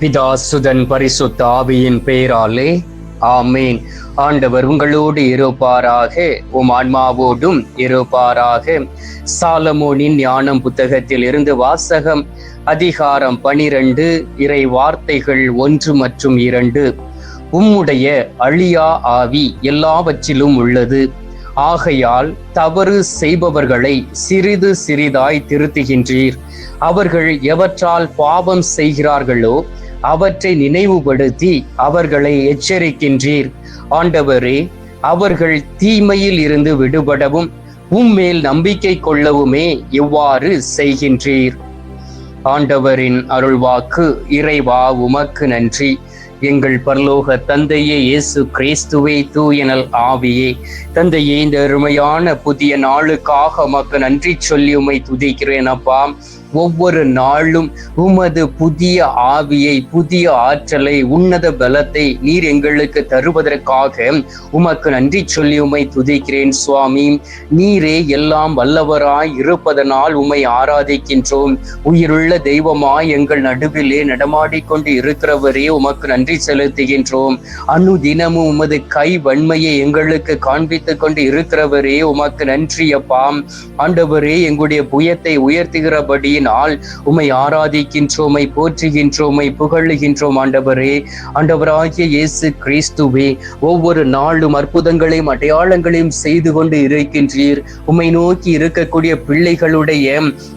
பிதாசுதன் பரிசுத்த ஆவியின் பெயராலே ஆமேன். ஆண்டவர் உங்களோடு இருப்பாராக உம் ஆன்மாவோடும் இருப்பாராக. சாலமோனின் ஞானம் புத்தகத்தில் இருந்து வாசகம் அதிகாரம் பனிரெண்டு இறை வார்த்தைகள் ஒன்று மற்றும் இரண்டு. உம்முடைய அழியா ஆவி எல்லாவற்றிலும் உள்ளது. ஆகையால் தவறு செய்பவர்களை சிறிது சிறிதாய் திருத்துகின்றீர். அவர்கள் எவற்றால் பாவம் செய்கிறார்களோ அவற்றை நினைவுபடுத்தி அவர்களை எச்சரிக்கின்றீர். ஆண்டவரே அவர்கள் தீமையில் இருந்து விடுபடவும் உம்மேல் நம்பிக்கை கொள்ளவுமே இவ்வாறு செய்கின்றீர். ஆண்டவரின் அருள்வாக்கு இறைவா உமக்கு நன்றி. எங்கள் பரலோக தந்தையே இயேசு கிறிஸ்துவே தூயனல் ஆவியே. தந்தையே இந்த அருமையான புதிய நாளுக்காக உமக்கு நன்றி சொல்லி உமை துதிக்கிறேன் அப்பா. ஒவ்வொரு நாளும் உமது புதிய ஆவியை புதிய ஆற்றலை உன்னத பலத்தை நீர் எங்களுக்கு தருவதற்காக உமக்கு நன்றி சொல்லி உமை துதிக்கிறேன் சுவாமி. நீரே எல்லாம் வல்லவராய் இருப்பதனால் உம்மை ஆராதிக்கின்றோம். உயிருள்ள தெய்வமாய் எங்கள் நடுவிலே நடமாடிக்கொண்டு இருக்கிறவரே உமக்கு நன்றி செலுத்துகின்றோம். அனு தினமும் உமது கை வன்மையை எங்களுக்கு காண்பித்துக் கொண்டு இருக்கிறவரே உமக்கு நன்றி அப்பாம் ஆண்டவரே எங்களுடைய புயத்தை உயர்த்துகிறபடி நாள் உமை ஆராதிக்கின்றோமை போற்றுகின்றோமை புகழுகின்றோம் ஆண்டவரே. ஆண்டவராகிய இயேசு கிறிஸ்துவே ஒவ்வொரு நாளும் அற்புதங்களையும் அடையாளங்களையும் செய்து கொண்டு இருக்கின்றீர். உமை நோக்கி இருக்கக்கூடிய பிள்ளைகளுடைய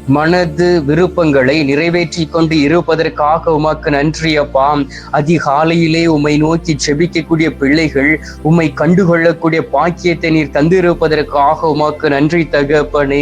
மனது விருப்பங்களை நிறைவேற்றி கொண்டு இருப்பதற்காக உமக்கு நன்றி அப்பா. அதிகாலையிலே உமை நோக்கி செபிக்கக்கூடிய பிள்ளைகள் உம்மை கண்டுகொள்ளக்கூடிய பாக்கியத்தை நீர் தந்திருப்பதற்காக உமக்கு நன்றி தகப்பனே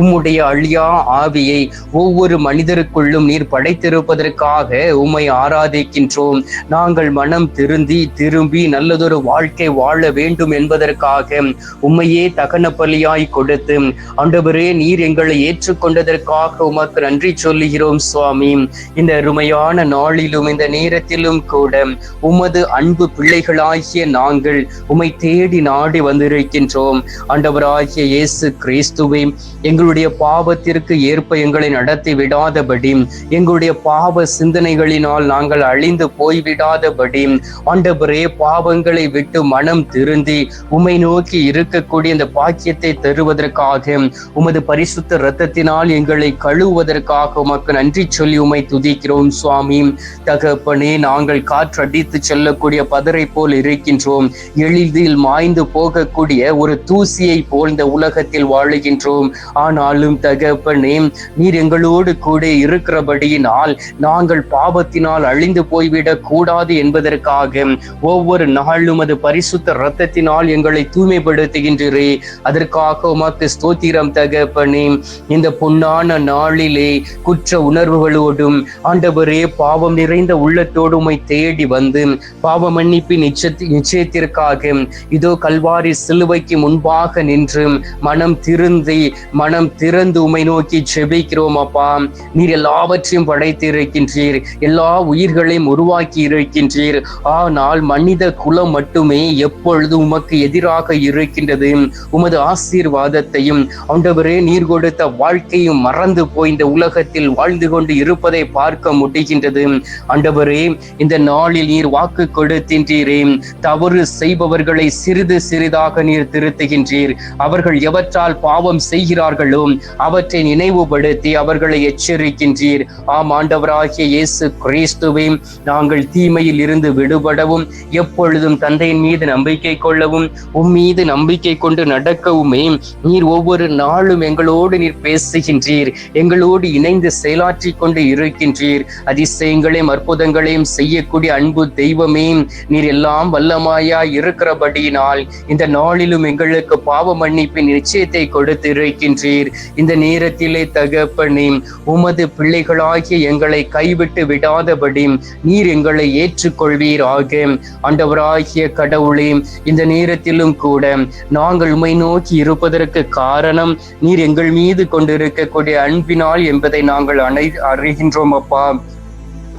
உம்முடைய அழியா ஆவியை ஒவ்வொரு மனிதருக்குள்ளும் நீர் படைத்திருப்பதற்காக உம்மை ஆராதிக்கின்றோம். நாங்கள் மனம் திருந்தி திரும்பி நல்லதொரு வாழ்க்கை வாழ வேண்டும் என்பதற்காக உம்மையே தகன பலியாய் கொடுத்து ஆண்டவரே நீர் எங்களை ஏற்றுக்கொண்டதற்காக உமக்கு நன்றி சொல்லுகிறோம் சுவாமி. இந்த அருமையான நாளிலும் இந்த நேரத்திலும் கூட உமது அன்பு பிள்ளைகளாகிய நாங்கள் உம்மை தேடி நாடி வந்திருக்கின்றோம். ஆண்டவராகிய இயேசு கிறிஸ்துவை எங்களுடைய பாவத்திற்கு ஏற்ப எங்களை நடத்தி விடாதபடி எங்களுடைய பாவ சிந்தனைகளினால் நாங்கள் அழிந்து போய்விடாதபடி ஆண்டவரே பாவங்களை விட்டு மனம் திருந்தி உமை நோக்கி இருக்கக்கூடிய இந்த பாக்கியத்தை தருவதற்காக உமது பரிசுத்த இரத்தத்தினால் எங்களை கழுவுவதற்காக உமக்கு நன்றி சொல்லி உமை துதிக்கிறோம் சுவாமி. தகப்பனே நாங்கள் காற்றடித்து செல்லக்கூடிய பதரை போல் இருக்கின்றோம். எளிதில் மாய்ந்து போகக்கூடிய ஒரு தூசியை போல் இந்த உலகத்தில் வாழுகின்றோம். ஆனாலும் தகப்பனே நீர் எங்கள் உங்களோடு கூட இருக்கிறபடியினால் நாங்கள் பாவத்தினால் அழிந்து போய்விடக் கூடாது என்பதற்காக ஒவ்வொரு நாளும் அது பரிசுத்த இரத்தத்தினால் எங்களை தூய்மைப்படுத்துகின்றீரே. அதற்காக உமக்கு ஸ்தோத்திரம் தகப்பனே. இந்த பொன்னான நாளிலே குற்ற உணர்வுகளோடும் ஆண்டவரே பாவம் நிறைந்த உள்ளத்தோடு உமை தேடி வந்து பாவ மன்னிப்பின் நிச்சயத்திற்காக இதோ கல்வாரி சிலுவைக்கு முன்பாக நின்று மனம் திருந்தி மனம் திறந்து உமை நோக்கி செபிக்கிறோம் அப்பா நீர் எல்லாவற்றையும் படைத்திருக்கின்றீர். எல்லா உயிர்களையும் உருவாக்கி இருக்கின்றீர் ஆனால் மனித குலம் மட்டுமே எப்பொழுது உமக்கு எதிராக இருக்கின்றது? உமது ஆசீர்வாதத்தையும் ஆண்டவரே நீர் கொடுத்த வாழ்க்கையும் மறந்து போய் இந்த உலகத்தில் வாழ்ந்து கொண்டு இருப்பதை பார்க்க முடிகின்றது. ஆண்டவரே இந்த நாளில் நீர் வாக்கு கொடுத்தின்றீரே. தவறு செய்பவர்களை சிறிது சிறிதாக நீர் திருத்துகின்றீர். அவர்கள் எவற்றால் பாவம் செய்கிறார்களோ அவற்றை நினைவுபடுத்தி அவர் அவர்களை எச்சரிக்கின்றீர். ஆம் ஆண்டவராகிய இயேசு கிறிஸ்துவே நாங்கள் தீமையில் இருந்து விடுபடவும் எப்பொழுதும் தந்தையின் மீது நம்பிக்கை கொள்ளவும் உம் மீது நம்பிக்கை கொண்டு நடக்கவுமே நீர் ஒவ்வொரு நாளும் எங்களோடு நீர் பேசுகின்றீர். எங்களோடு இணைந்து செயலாற்றி கொண்டு இருக்கின்றீர். அதிசயங்களையும் அற்புதங்களையும் செய்யக்கூடிய அன்பு தெய்வமே நீர் எல்லாம் வல்லமாயா இருக்கிறபடியினால் இந்த நாளிலும் எங்களுக்கு பாவ மன்னிப்பின் நிச்சயத்தை கொடுத்து இருக்கின்றீர் இந்த நேரத்திலே தகப்பனே உமது பிள்ளைகளாகிய எங்களை கைவிட்டு விடாதபடி நீர் எங்களை ஏற்றுக்கொள்வீர் ஆக ஆண்டவராகிய கடவுளே இந்த நேரத்திலும் கூட நாங்கள் உமை நோக்கி இருப்பதற்கு காரணம் நீர் எங்கள் மீது கொண்டிருக்கக்கூடிய அன்பினால் என்பதை நாங்கள் அணை அறிகின்றோம் அப்பா.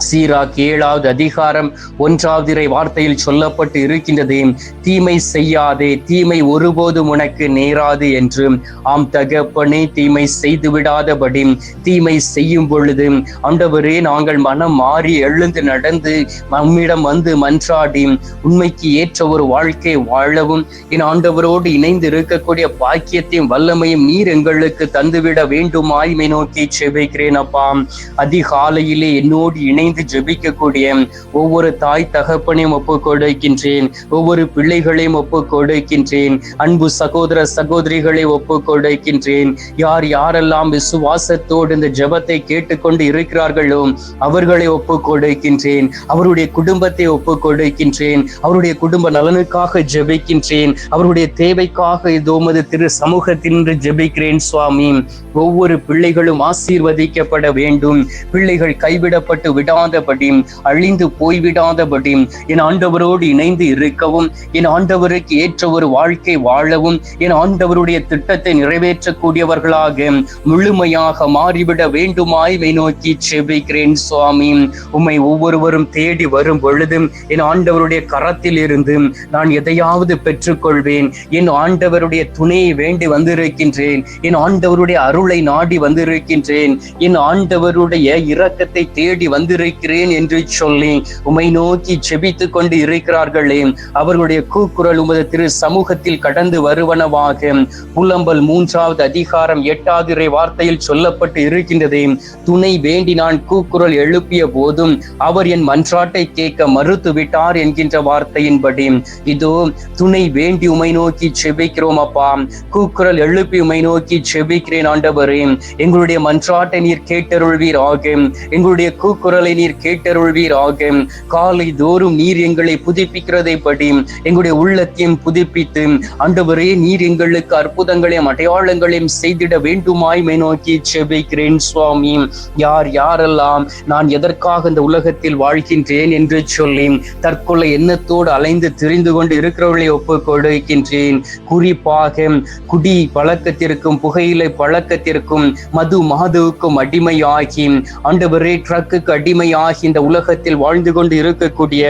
சீராக் ஏழாவது அதிகாரம் ஒன்றாவது இறை வார்த்தையில் சொல்லப்பட்டு இருக்கின்றது. தீமை செய்யாதே தீமை ஒருபோதும் உனக்கு நேராது என்று. ஆம் தகப்பனே தீமை செய்து விடாதபடி தீமை செய்யும் பொழுது ஆண்டவரே நாங்கள் மனம் மாறி எழுந்து நடந்து நம்மிடம் வந்து மன்றாடி உண்மைக்கு ஏற்ற ஒரு வாழ்க்கை வாழவும். என் ஆண்டவரோடு இணைந்து இருக்கக்கூடிய பாக்கியத்தையும் வல்லமையும் நீர் எங்களுக்கு தந்துவிட வேண்டுமாய்மை நோக்கி செவிக்கிறேன் அப்பா. அதிகாலையிலே என்னோடு இணை இணைந்து ஜெபிக்கக்கூடிய ஒவ்வொரு தாய் தகப்பனையும் ஒப்பு கொடுக்கின்றேன் ஒவ்வொரு பிள்ளைகளையும் ஒப்பு கொடுக்கின்றேன் அன்பு சகோதர சகோதரிகளை ஒப்பு கொடுக்கின்றேன் யார் யாரெல்லாம் விசுவாசத்தோடு இந்த ஜெபத்தை கேட்டுக்கொண்டு இருக்கிறார்களோ அவர்களை ஒப்பு கொடுக்கின்றேன் அவருடைய குடும்பத்தை ஒப்பு கொடுக்கின்றேன் அவருடைய குடும்ப நலனுக்காக ஜெபிக்கின்றேன். அவருடைய தேவைக்காக இதோமது திரு சமூகத்தின் ஜெபிக்கிறேன் சுவாமி. ஒவ்வொரு பிள்ளைகளும் ஆசீர்வதிக்கப்பட வேண்டும். பிள்ளைகள் கைவிடப்பட்டு விடா விடாதபடி அழிந்து போய்விடாதபடி என் ஆண்டவரோடு இணைந்து இருக்கவும் என் ஆண்டவருக்கு ஏற்ற ஒரு வாழ்க்கை வாழவும் என் ஆண்டவருடைய திட்டத்தை நிறைவேற்றக்கூடியவர்களாக முழுமையாக மாறிவிட வேண்டுமாய் நோக்கி செபிக்கிறேன் சுவாமி. உம்மை ஒவ்வொருவரும் தேடி வரும் பொழுதும் என் ஆண்டவருடைய கரத்தில் இருந்து நான் எதையாவது பெற்றுக்கொள்வேன். என் ஆண்டவருடைய துணையை வேண்டி வந்திருக்கின்றேன். என் ஆண்டவருடைய அருளை நாடி வந்திருக்கின்றேன். என் ஆண்டவருடைய இரக்கத்தை தேடி இருக்கிறேன் என்று சொல்லி உமை நோக்கி செபித்து கொண்டு இருக்கிறார்களே. அவர்களுடைய கூக்குரல் உமது திரு சமூகத்தில் கடந்து வருவனவாக. புலம்பல் மூன்றாவது அதிகாரம் எட்டாவது வார்த்தையில் சொல்லப்பட்டு இருக்கின்றதே. துணை வேண்டி நான் கூக்குரல் எழுப்பிய போதும் அவர் என் மன்றாட்டை கேட்க மறுத்து விட்டார் என்கின்ற வார்த்தையின்படி. இதோ துணை வேண்டி உமை நோக்கி செபிக்கிறோம் அப்பா. கூக்குரல் எழுப்பி உமை நோக்கி செபிக்கிறேன் ஆண்டவரே. எங்களுடைய மன்றாட்டை நீர் கேட்டருள்வீர் ஆகும் எங்களுடைய கூக்குரலை நீர் கேட்டருள்வீர் ஆகும். காலை தோறும் நீர் எங்களை புதுப்பிக்கிறதை படி எங்களுடைய உள்ளத்தையும் புதுப்பித்து ஆண்டவரே நீர் எங்களுக்கு அற்புதங்களையும் அடையாளங்களையும் செய்திட வேண்டுமாய் மை நோக்கி செபிக்கிறேன் சுவாமி. யார் யாரெல்லாம் நான் எதற்காக இந்த உலகத்தில் வாழ்கின்றேன் என்று சொல்லி தற்கொலை எண்ணத்தோடு அலைந்து தெரிந்து கொண்டு இருக்கிறவர்களை ஒப்பு கொடுக்கின்றேன் குறிப்பாக குடி பழக்கத்திற்கும் புகையிலை பழக்கத்திற்கும் மது மாதுவுக்கும் அடிமையாகி ஆண்டவரே ட்ரக்குக்கு ஆகி இந்த உலகத்தில் வாழ்ந்து கொண்டு இருக்கக்கூடிய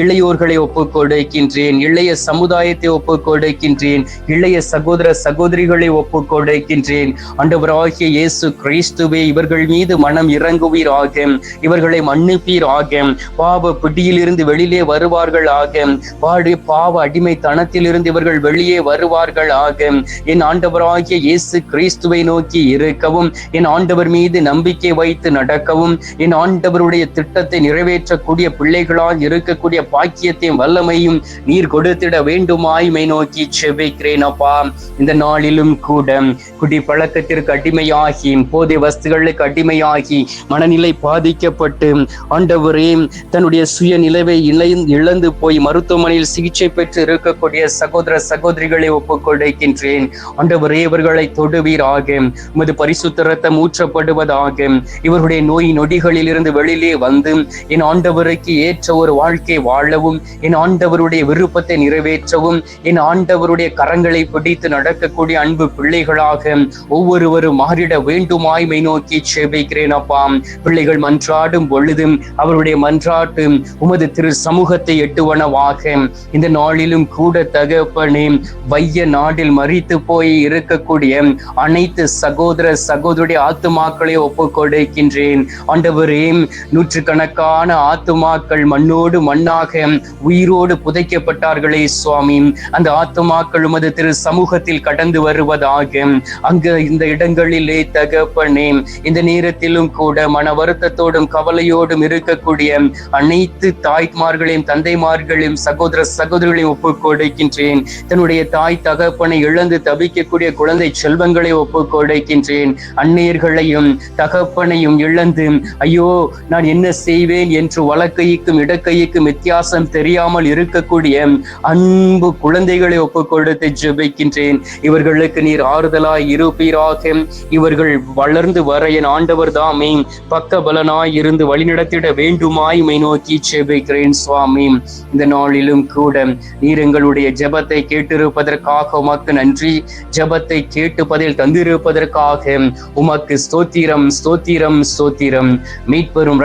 இளையோர்களை ஒப்பு கொடுக்கின்றேன். இளைய சமுதாயத்தை ஒப்பு கொடுக்கின்றேன். இளைய சகோதர சகோதரிகளை ஒப்பு கொடுக்கின்றேன். ஆண்டவராகிய இயேசு கிறிஸ்துவே இவர்கள் மீது மனம் இறங்குவீர் இறங்குவீராக. இவர்களை மன்னிப்பீர் மன்னிப்பீராக. பாவ பிடியிலிருந்து வெளியிலே வருவார்கள் ஆக பாடு பாவ அடிமைத்தனத்திலிருந்து இவர்கள் வெளியே வருவார்கள் ஆக என் ஆண்டவராகிய இயேசு கிறிஸ்துவை நோக்கி இருக்கவும் என் ஆண்டவர் மீது நம்பிக்கை வைத்து நடக்கவும் என் ஆண்டவருடைய தேவனுடைய திட்டத்தை நிறைவேற்றக்கூடிய பிள்ளைகளால் இருக்கக்கூடிய பாக்கியத்தையும் வல்லமையும் நீர் கொடுத்திட வேண்டுமாய்மை நோக்கி செபிக்கிறேன் அப்பா. இந்த நாளிலும் கூட குடி பழக்கத்திற்கு அடிமையாகி போதை வஸ்துகளுக்கு அடிமையாகி மனநிலை பாதிக்கப்பட்டு ஆண்டவரே தன்னுடைய சுய நிலைவை இழந்து போய் மருத்துவமனையில் சிகிச்சை பெற்று இருக்கக்கூடிய சகோதர சகோதரிகளை ஒப்புக்கொடுக்கின்றேன் ஆண்டவரே இவர்களை தொடுவீராக. உமது பரிசுத்த ரத்தம் ஊற்றப்படுவதாக. இவருடைய நோய் நொடிகளில் இருந்து வெளியிலே வந்து என் ஆண்டவருக்கு ஏற்ற ஒரு வாழ்க்கை வாழவும் என் ஆண்டவருடைய விருப்பத்தை நிறைவேற்றவும் என் ஆண்டவருடைய கரங்களை பிடித்து நடக்கக்கூடிய அன்பு பிள்ளைகளாக ஒவ்வொருவரும் மாறிட வேண்டுமாய் மை நோக்கி செபிக்கிறேன் அப்பா. பிள்ளைகள் மன்றாடும் பொழுதும் அவருடைய மன்றாட்டு உமது திரு சமூகத்தை எட்டுவனவாக. இந்த நாளிலும் கூட தகப்பனே வைய நாடில் மறித்து போய் இருக்கக்கூடிய அனைத்து சகோதர சகோதரிய ஆத்துமாக்களை ஒப்புக் கொடுக்கின்றேன் ஆண்டவரே நூற்றுக்கணக்கான ஆத்துமாக்கள் மண்ணோடு மண்ணாக உயிரோடு புதைக்கப்பட்டார்களே சுவாமி. அந்த ஆத்துமாக்கள் உமது திரு சமூகத்தில் கடந்து வருவதாக அங்கு இந்த இடங்களிலே தகப்பனே. இந்த நேரத்திலும் கூட மன வருத்தத்தோடும் கவலையோடும் இருக்கக்கூடிய அனைத்து தாய்மார்களையும் தந்தைமார்களையும் சகோதர சகோதரிகளையும் ஒப்புக் கொடுக்கின்றேன். தன்னுடைய தாய் தகப்பனை இழந்து தவிக்கக்கூடிய குழந்தை செல்வங்களை ஒப்புக் கொடுக்கின்றேன். அந்நியர்களையும் தகப்பனையும் இழந்து ஐயோ நான் என்ன செய்வேன் என்று வலக்கைக்கும் இடக்கைக்கும் வித்தியாசம் தெரியாமல் இருக்கக்கூடிய அன்பு குழந்தைகளை ஒப்புக்கொடுத்து ஜெபிக்கின்றேன். இவர்களுக்கு நீர் ஆறுதலாய் இருப்பீராக. இவர்கள் வளர்ந்து வர என் ஆண்டவர் தாமே பக்க பலனாய் இருந்து வழிநடத்திட வேண்டுமாய் மை நோக்கி ஜெபிக்கிறேன் சுவாமி. இந்த நாளிலும் கூட நீர் எங்களுடைய ஜெபத்தை கேட்டிருப்பதற்காக உமக்கு நன்றி. ஜெபத்தை கேட்டு பதில் தந்திருப்பதற்காக உமக்கு ஸ்தோத்திரம் ஸ்தோத்திரம் ஸ்தோத்திரம். மீட்பெரும்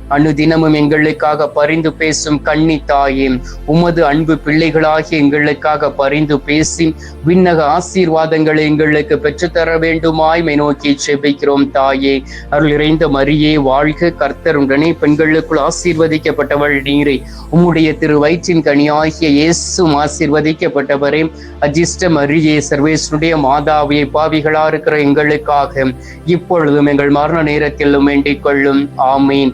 அனுதினமும் எங்களுக்காக பரிந்து பேசும் கண்ணி தாயே உமது அன்பு பிள்ளைகளாகி எங்களுக்காக பரிந்து பேசி விண்ணக ஆசீர்வாதங்களை எங்களுக்கு பெற்றுத்தர வேண்டுமாய் நோக்கி செபிக்கிறோம் தாயே. அருள் இறைந்த மரியே வாழ்க கர்த்தர் உடனே பெண்களுக்குள் ஆசீர்வதிக்கப்பட்டவள் நீரை. உம்முடைய திரு வயிற்றின் கனியாகிய இயேசும் ஆசீர்வதிக்கப்பட்டவரே. அஜிஷ்ட மரியே சர்வேஸ்வருடைய மாதாவியை பாவிகளா இருக்கிற எங்களுக்காக இப்பொழுதும் எங்கள் மரண நேரத்திலும் வேண்டிக் கொள்ளும். ஆமீன்.